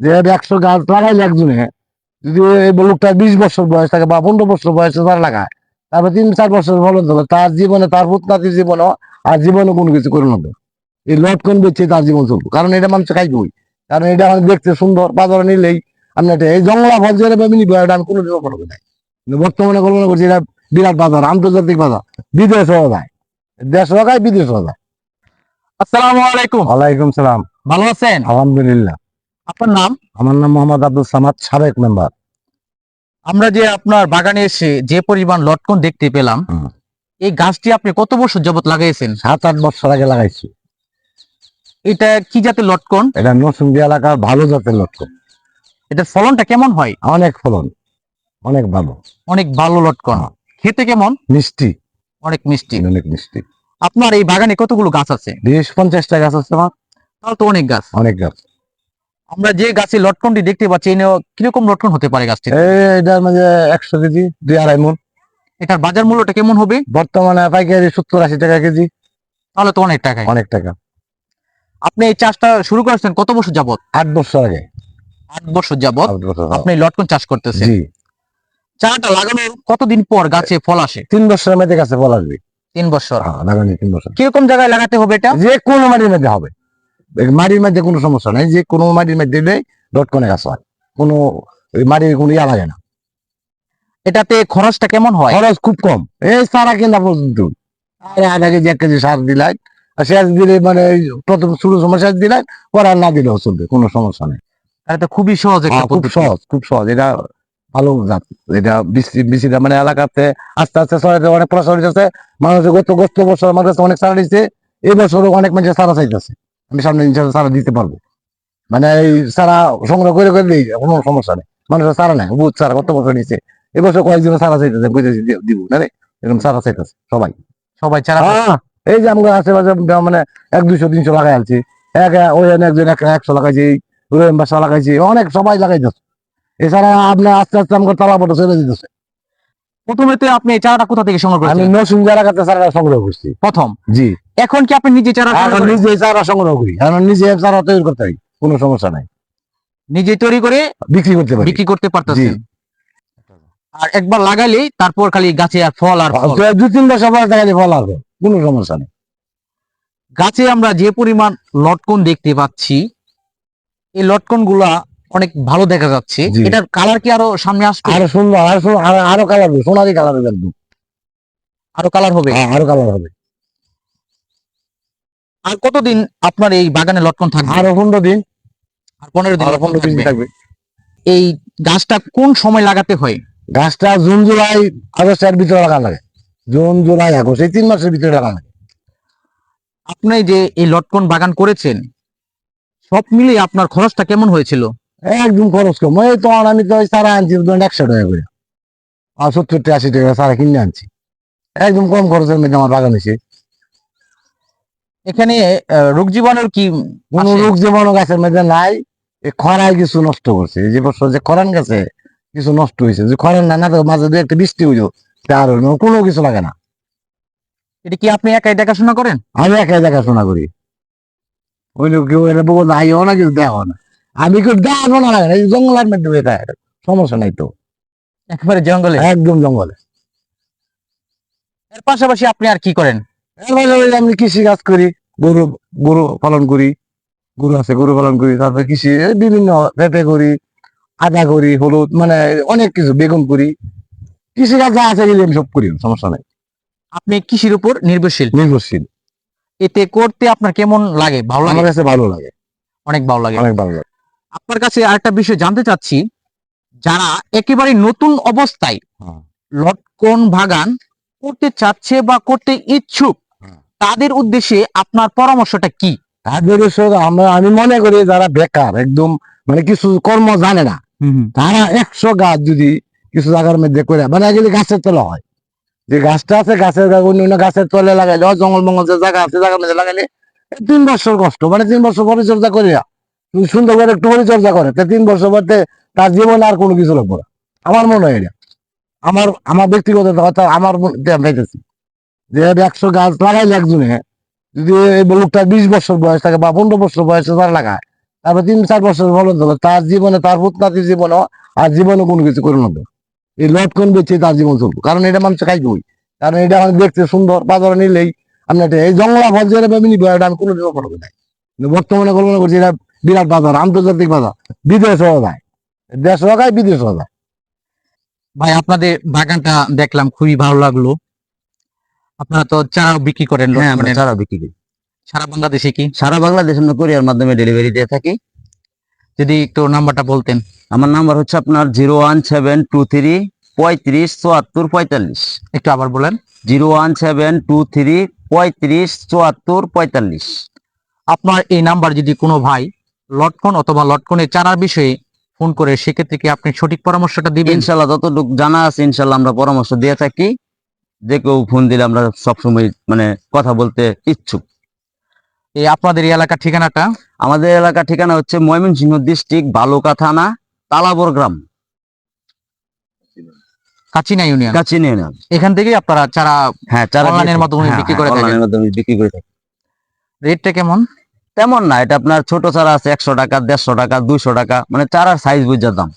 যে একশো গাছ লাগাইলে একজনে যদি এই লোকটা বিশ বছর বয়স থাকে বা পনেরো বছর বয়সে তার লাগায় তারপর তিন চার বছর ফলন দিল তার জীবনে তার পুতনাতির জীবনে আর জীবনে কোনো কিছু করে নেবে। এই লটকন বেচে তার জীবন চলবো। কারণ এটা মানুষ খাইবই। কারণ এটা আমার দেখতে সুন্দর বাজারে নিলেই আমি এটা এই জঙ্গলা ফল যেটা ভেবে নিবো এটা আমি কোনো দিনও করব না। কিন্তু বর্তমানে কল্পনা করছি এটা বিরাট বাজার আন্তর্জাতিক বাজার বিদেশ বিদেশেও যায়। দেশও যায় বিদেশেও যায়। আসসালামু আলাইকুম। ওয়ালাইকুম সালাম। ভালো আছেন? আলহামদুলিল্লাহ। আপনার নাম? আমার নাম মোহাম্মদ আব্দুল সামাদ সাবেক মেম্বার। আমরা যে আপনার বাগানে এসে যে পরিমাণ লটকন দেখতে পেলাম এই গাছটি আপনি কত বছর যাবত লাগাইছেন? সাত আট বছর আগে লাগাইছি। এটা কি জাতের লটকন? এটা নরসিংদী এলাকার ভালো জাতের লটকন। এটার ফলনটা কেমন হয়? অনেক ফলন অনেক ভালো। অনেক ভালো লটকন। হ্যাঁ। খেতে কেমন? মিষ্টি। অনেক মিষ্টি। অনেক মিষ্টি। আপনার এই বাগানে কতগুলো গাছ আছে? বিশ পঞ্চাশটা গাছ আছে আমার। তাহলে তো অনেক গাছ। অনেক গাছ। আমরা যে গাছের লটকনটি দেখতে পাচ্ছি এনেও কীরকম লটকন হতে পারে গাছটি এটার মাঝে একশো কেজি দুই আড়াই মন। এটার বাজার মূল্যটা কেমন হবে? বর্তমানে পাইকারি সত্তর আশি টাকা কেজি। তাহলে তো অনেক টাকায়। অনেক টাকা। আপনি এই চাষটা শুরু করেছেন কত বছর যাবত আট বছর আগে। আট বছর যাবত বছর আপনি লটকন চাষ করতেছেন। জি। চাটা লাগানোর কতদিন পর গাছে ফল আসে? তিন বছরের মধ্যে গাছে ফল আসবে। তিন বছর। হ্যাঁ, লাগানি তিন বছর। কীরকম জায়গায় লাগাতে হবে এটা? যে কোনো মাটির মধ্যে হবে। মাটির মধ্যে কোনো সমস্যা নাই যে কোনো মাটির মধ্যে দিলেই ডটকনে গাছ হয় কোনো মাটির কোনো ইয়া লাগে না। এটাতে খরচটা কেমন হয়? খরচ খুব কম। এই সারা কেনা পর্যন্ত। আরে আধা কেজি এক কেজি সার দিলাই আর সেচ দিলে মানে প্রথম শুরু সময় সেচ দিলাই পরে আর না দিলেও চলবে কোনো সমস্যা নেই। এটা খুবই সহজ একটা হ্যাঁ, খুব সহজ খুব সহজ। এটা ভালো জাত। এটা মানে এলাকাতে আস্তে আস্তে অনেক প্রসারিত আছে। মানুষের গত গত বছর আমার কাছে অনেক সারা দিচ্ছে এই বছরও অনেক মানুষের সারা চাইতেছে। আমি সামনে ইনশাল্লাহ সারা দিতে পারব। মানে এই সারা সংগ্রহ করে করে দিই কোনো সমস্যা নেই। মানুষের সারা নাই বুধ সারা কত বছর নিচ্ছে এবছর কয়েকজন সারা চাইতেছে বুঝেছি দিব না রে এরকম সারা চাইতেছে সবাই। সবাই চারা হ্যাঁ এই যে আমরা আশেপাশে মানে এক দুইশো তিনশো লাগাই আনছি। এক ওই একজন একশো লাগাইছি রহিম বাসা লাগাইছি অনেক সবাই লাগাইতেছে। এছাড়া আপনার আস্তে আস্তে আমাকে তালা পটো ছেড়ে দিতেছে প্রথমে তো আপনি এই চারাটা কোথা থেকে সংগ্রহ আমি নসুন যারা কাছে চারা সংগ্রহ করছি। প্রথম। জি। এখন কি আপনি নিজে চারা এখন নিজে চারা সংগ্রহ করি। নিজে চারা তৈরি করতে পারি কোনো সমস্যা নাই। নিজে তৈরি করে বিক্রি করতে পারি। বিক্রি করতে পারতেছেন। আর একবার লাগাইলেই তারপর খালি গাছে আর ফল আর ফল। দু তিন বছর পরে দেখা যায় ফল আসবে কোনো সমস্যা নেই। গাছে আমরা যে পরিমাণ লটকন দেখতে পাচ্ছি এই লটকনগুলা অনেক ভালো দেখা যাচ্ছে। এটার কালার কি আরও সামনে আসবে? আরও সুন্দর আরও সুন্দর আরো- কালার হবে সোনালি কালার হবে একদম। আরও কালার হবে? হ্যাঁ, আরও কালার হবে। আর কতদিন আপনার এই বাগানে লটকন থাকবে? আরও পনেরো দিন। আর পনেরো দিন আরও পনেরো দিন থাকবে। এই গাছটা কোন সময় লাগাতে হয়? গাছটা জুন জুলাই আগস্টের ভিতরে লাগা লাগে। জুন জুলাই আগস্ট এই তিন মাসের ভিতরে লাগা লাগে। আপনি যে এই লটকন বাগান করেছেন সব মিলিয়ে আপনার খরচটা কেমন হয়েছিল? একদম খরচ কম। এই তো আর আমি তো সারা আনছি ধরুন একশো টাকা করে। আর সত্তর টাকা আশি টাকা সারা কিনে আনছি। একদম কম খরচের মধ্যে আমার বাগান হয়েছে। এখানে রোগ জীবাণুর কি কোনো রোগ জীবাণু গাছের মধ্যে নাই। এই খরায় কিছু নষ্ট করছে। যে বছর যে খরান গেছে কিছু নষ্ট হয়েছে। যে খরান না না তো মাঝে দু একটা বৃষ্টি হইল তার কোনো কিছু লাগে না। এটা কি আপনি একাই দেখাশোনা করেন? আমি একাই দেখাশোনা করি। ওই লোক কেউ এটা বলব আইও না কিছু দেখো না। আমি কেউ দেখো না? লাগে না জঙ্গলের মধ্যে এটা সমস্যা নাই তো। একেবারে জঙ্গলে? একদম জঙ্গলে। এর পাশাপাশি আপনি আর কি করেন? এর পাশাপাশি আমি কৃষি কাজ করি গরু গরু পালন করি গরু আছে গরু পালন করি তারপরে কৃষি বিভিন্ন পেঁপে করি আদা করি হলুদ মানে অনেক কিছু বেগুন করি। কৃষি কাজ যা আছে আমি সব করি সমস্যা নাই। আপনি কৃষির উপর নির্ভরশীল? নির্ভরশীল। এতে করতে আপনার কেমন লাগে? ভালো আমার লাগে কাছে ভালো লাগে। অনেক ভালো লাগে। অনেক ভালো লাগে। আপনার কাছে আরেকটা বিষয় জানতে চাচ্ছি যারা একেবারে নতুন অবস্থায় হ্যাঁ। লটকন বাগান করতে চাচ্ছে বা করতে ইচ্ছুক হ্যাঁ। তাদের উদ্দেশ্যে আপনার পরামর্শটা কি তাদের আমরা আমি মনে করি যারা বেকার একদম মানে কিছু কর্ম জানে না তারা একশো গাছ যদি কিছু জায়গার মধ্যে করে মানে এগুলি গাছের তলে হয় যে গাছটা আছে গাছের অন্য অন্য গাছের তলে লাগাইলে জঙ্গল মঙ্গল যে জায়গা আছে জায়গার মধ্যে লাগাইলে তিন বছর কষ্ট মানে তিন বছর পরিচর্যা করিয়া সুন্দর করে একটু পরিচর্যা করে। তা তিন বছর পরে তার জীবনে আর কোনো কিছু লাগবে আমার মনে হয় এটা। আমার আমার ব্যক্তিগত কথা আমার পাইতেছি যে একশো গাছ লাগাইলে একজনে যদি এই লোকটা বিশ বছর বয়স থাকে বা পনেরো বছর বয়সে তার লাগায়, তারপর তিন, চার বছর ফলন হলো তার জীবনে, তার পুতনাতির জীবনে আর জীবনে কোনো কিছু করে নেবে এই লটকন বেচে তার জীবন চলবো। কারণ এটা মানুষ খাইবই। কারণ এটা আমার দেখতে সুন্দর, বাজারে নিলেই আমি এটা এই জঙ্গলা ফল যেটা আমি এটা আমি কোনোদিন করব না। বর্তমানে কল্পনা করছি এটা বিরাট বাজার আন্তর্জাতিক বাজার বিদেশ হওয়া যায়। দেশ হওয়া যায় বিদেশ হওয়া যায়। ভাই আপনাদের বাগানটা দেখলাম খুবই ভালো লাগল। আপনারা তো চারা বিক্রি করেন হ্যাঁ আমরা লটকনের। চারা বিক্রি করি। সারা বাংলাদেশে কি? সারা বাংলাদেশ আমরা কোরিয়ার মাধ্যমে ডেলিভারি দিয়ে থাকি। যদি একটু নাম্বারটা বলতেন। আমার নাম্বার হচ্ছে আপনার zero one seven two three পঁয়ত্রিশ চুয়াত্তর পঁয়তাল্লিশ। একটু আবার বলেন। Zero one seven two three পঁয়ত্রিশ চুয়াত্তর পঁয়তাল্লিশ। আপনার এই নাম্বার যদি কোনো ভাই লটকন অথবা লটকনের চারার বিষয়ে ফোন করে সেক্ষেত্রে কি আপনি সঠিক পরামর্শটা দিবেন? ইনশাল্লাহ যতটুকু জানা আছে ইনশাল্লাহ আমরা পরামর্শ দিয়ে থাকি। যে কেউ ফোন দিলে আমরা সবসময় মানে কথা বলতে ইচ্ছুক। এই আপনাদের এই এলাকার ঠিকানাটা? আমাদের এলাকার ঠিকানা হচ্ছে ময়মনসিংহ ডিস্ট্রিক্ট বালুকা থানা তালাবর গ্রাম। কাচিনা ইউনিয়ন? কাচিন ইউনিয়ন। এখান থেকেই আপনারা চারা হ্যাঁ চারা দিয়ে- মাধ্যমে হ্যাঁ, বিক্রি হ্যাঁ, করে থাকেন। online এর মাধ্যমে বিক্রি করে থাকি। রেটটা কেমন? তেমন না, এটা আপনার ছোট চারা আছে একশো টাকা, দেড়শো টাকা, দুইশো টাকা মানে চারার সাইজ বুঝার দাম।